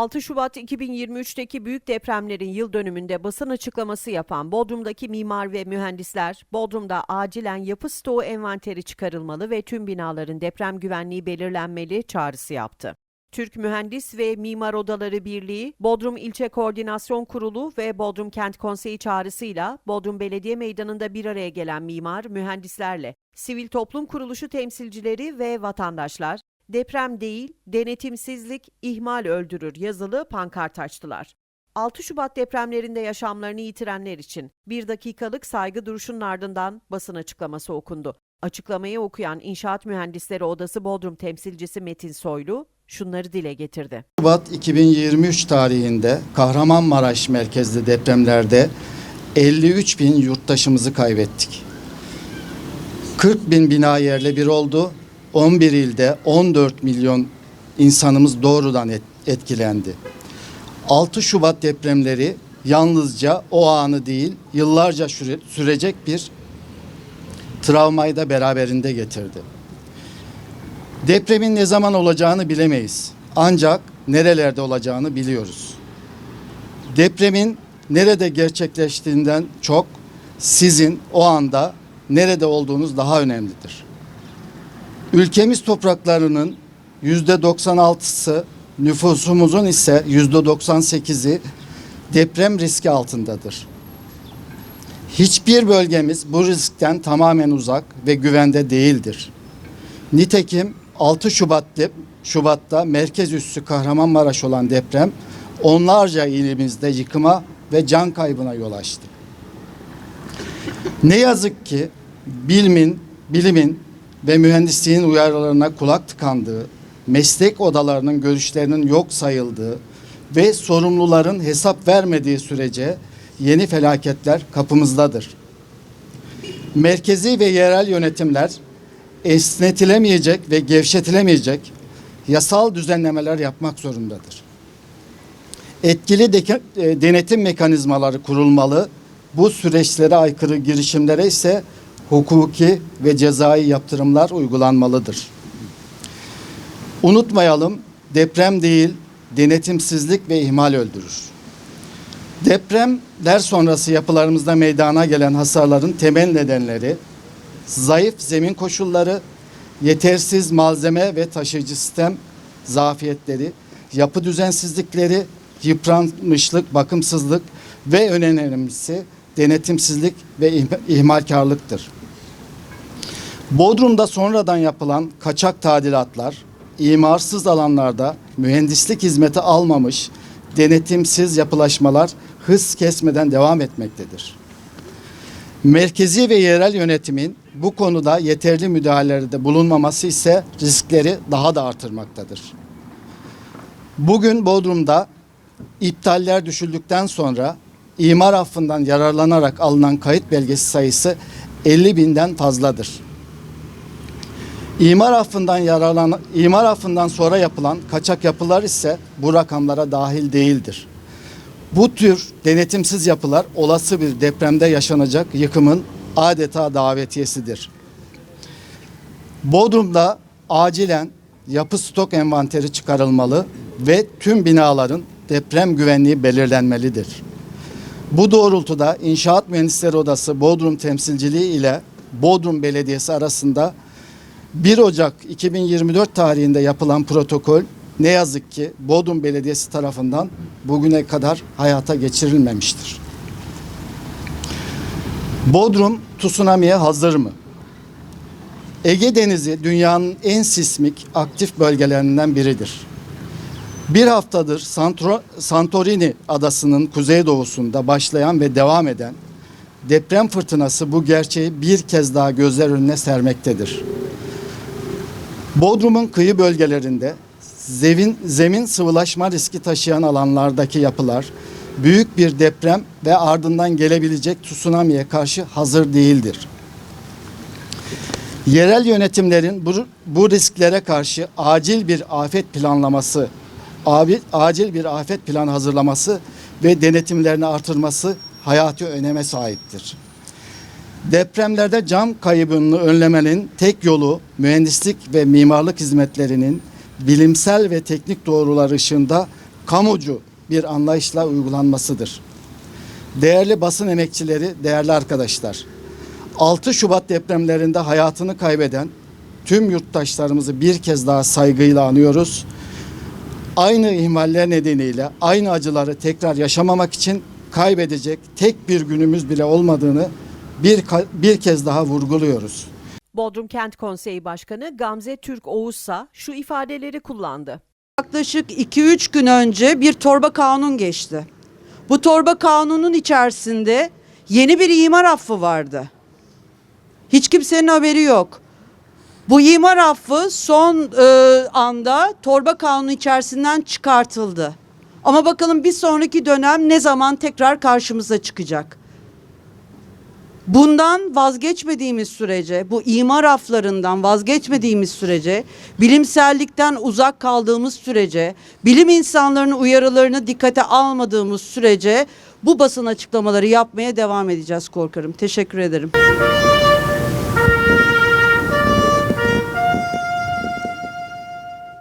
6 Şubat 2023'teki büyük depremlerin yıl dönümünde basın açıklaması yapan Bodrum'daki mimar ve mühendisler, Bodrum'da acilen yapı stoğu envanteri çıkarılmalı ve tüm binaların deprem güvenliği belirlenmeli çağrısı yaptı. Türk Mühendis ve Mimar Odaları Birliği, Bodrum İlçe Koordinasyon Kurulu ve Bodrum Kent Konseyi çağrısıyla Bodrum Belediye Meydanı'nda bir araya gelen mimar, mühendislerle, sivil toplum kuruluşu temsilcileri ve vatandaşlar, deprem değil, denetimsizlik, ihmal öldürür yazılı pankart açtılar. 6 Şubat depremlerinde yaşamlarını yitirenler için bir dakikalık saygı duruşunun ardından basın açıklaması okundu. Açıklamayı okuyan İnşaat Mühendisleri Odası Bodrum temsilcisi Metin Soylu şunları dile getirdi. Şubat 2023 tarihinde Kahramanmaraş merkezli depremlerde 53 bin yurttaşımızı kaybettik. 40 bin bina yerle bir oldu. 11 ilde 14 milyon insanımız doğrudan et- etkilendi. 6 Şubat depremleri yalnızca o anı değil yıllarca süre- sürecek bir travmayı da beraberinde getirdi. Depremin ne zaman olacağını bilemeyiz. Ancak nerelerde olacağını biliyoruz. Depremin nerede gerçekleştiğinden çok sizin o anda nerede olduğunuz daha önemlidir. Ülkemiz topraklarının yüzde 96'sı nüfusumuzun ise yüzde 98'i deprem riski altındadır. Hiçbir bölgemiz bu riskten tamamen uzak ve güvende değildir. Nitekim 6 Şubat dep Şubat'ta merkez üssü Kahramanmaraş olan deprem onlarca ilimizde yıkıma ve can kaybına yol açtı. Ne yazık ki bilimin, bilimin ve mühendisliğin uyarılarına kulak tıkandığı, meslek odalarının görüşlerinin yok sayıldığı ve sorumluların hesap vermediği sürece yeni felaketler kapımızdadır. Merkezi ve yerel yönetimler esnetilemeyecek ve gevşetilemeyecek yasal düzenlemeler yapmak zorundadır. Etkili e, denetim mekanizmaları kurulmalı. Bu süreçlere aykırı girişimlere ise hukuki ve cezai yaptırımlar uygulanmalıdır. Unutmayalım deprem değil denetimsizlik ve ihmal öldürür. Depremler sonrası yapılarımızda meydana gelen hasarların temel nedenleri zayıf zemin koşulları, yetersiz malzeme ve taşıyıcı sistem zafiyetleri, yapı düzensizlikleri, yıpranmışlık, bakımsızlık ve en önemlisi denetimsizlik ve ih- ihmalkarlıktır. Bodrum'da sonradan yapılan kaçak tadilatlar, imarsız alanlarda mühendislik hizmeti almamış, denetimsiz yapılaşmalar hız kesmeden devam etmektedir. Merkezi ve yerel yönetimin bu konuda yeterli müdahalelerde bulunmaması ise riskleri daha da artırmaktadır. Bugün Bodrum'da iptaller düşüldükten sonra imar affından yararlanarak alınan kayıt belgesi sayısı 50 binden fazladır. İmar affından yararlan imar affından sonra yapılan kaçak yapılar ise bu rakamlara dahil değildir. Bu tür denetimsiz yapılar olası bir depremde yaşanacak yıkımın adeta davetiyesidir. Bodrum'da acilen yapı stok envanteri çıkarılmalı ve tüm binaların deprem güvenliği belirlenmelidir. Bu doğrultuda İnşaat Mühendisleri Odası Bodrum temsilciliği ile Bodrum Belediyesi arasında 1 Ocak 2024 tarihinde yapılan protokol ne yazık ki Bodrum Belediyesi tarafından bugüne kadar hayata geçirilmemiştir. Bodrum tsunami'ye hazır mı? Ege Denizi dünyanın en sismik aktif bölgelerinden biridir. Bir haftadır Santro- Santorini adasının kuzeydoğusunda başlayan ve devam eden deprem fırtınası bu gerçeği bir kez daha gözler önüne sermektedir. Bodrum'un kıyı bölgelerinde zemin, zemin sıvılaşma riski taşıyan alanlardaki yapılar büyük bir deprem ve ardından gelebilecek tsunami'ye karşı hazır değildir. Yerel yönetimlerin bu, bu risklere karşı acil bir afet planlaması, acil bir afet plan hazırlaması ve denetimlerini artırması hayati öneme sahiptir. Depremlerde can kaybını önlemenin tek yolu mühendislik ve mimarlık hizmetlerinin bilimsel ve teknik doğrular ışığında kamucu bir anlayışla uygulanmasıdır. Değerli basın emekçileri, değerli arkadaşlar. 6 Şubat depremlerinde hayatını kaybeden tüm yurttaşlarımızı bir kez daha saygıyla anıyoruz. Aynı ihmaller nedeniyle aynı acıları tekrar yaşamamak için kaybedecek tek bir günümüz bile olmadığını bir, bir kez daha vurguluyoruz. Bodrum Kent Konseyi Başkanı Gamze Türk Oğuzsa şu ifadeleri kullandı. Yaklaşık 2-3 gün önce bir torba kanun geçti. Bu torba kanunun içerisinde yeni bir imar affı vardı. Hiç kimsenin haberi yok. Bu imar affı son e, anda torba kanunu içerisinden çıkartıldı. Ama bakalım bir sonraki dönem ne zaman tekrar karşımıza çıkacak. Bundan vazgeçmediğimiz sürece, bu imar aflarından vazgeçmediğimiz sürece, bilimsellikten uzak kaldığımız sürece, bilim insanlarının uyarılarını dikkate almadığımız sürece bu basın açıklamaları yapmaya devam edeceğiz korkarım. Teşekkür ederim.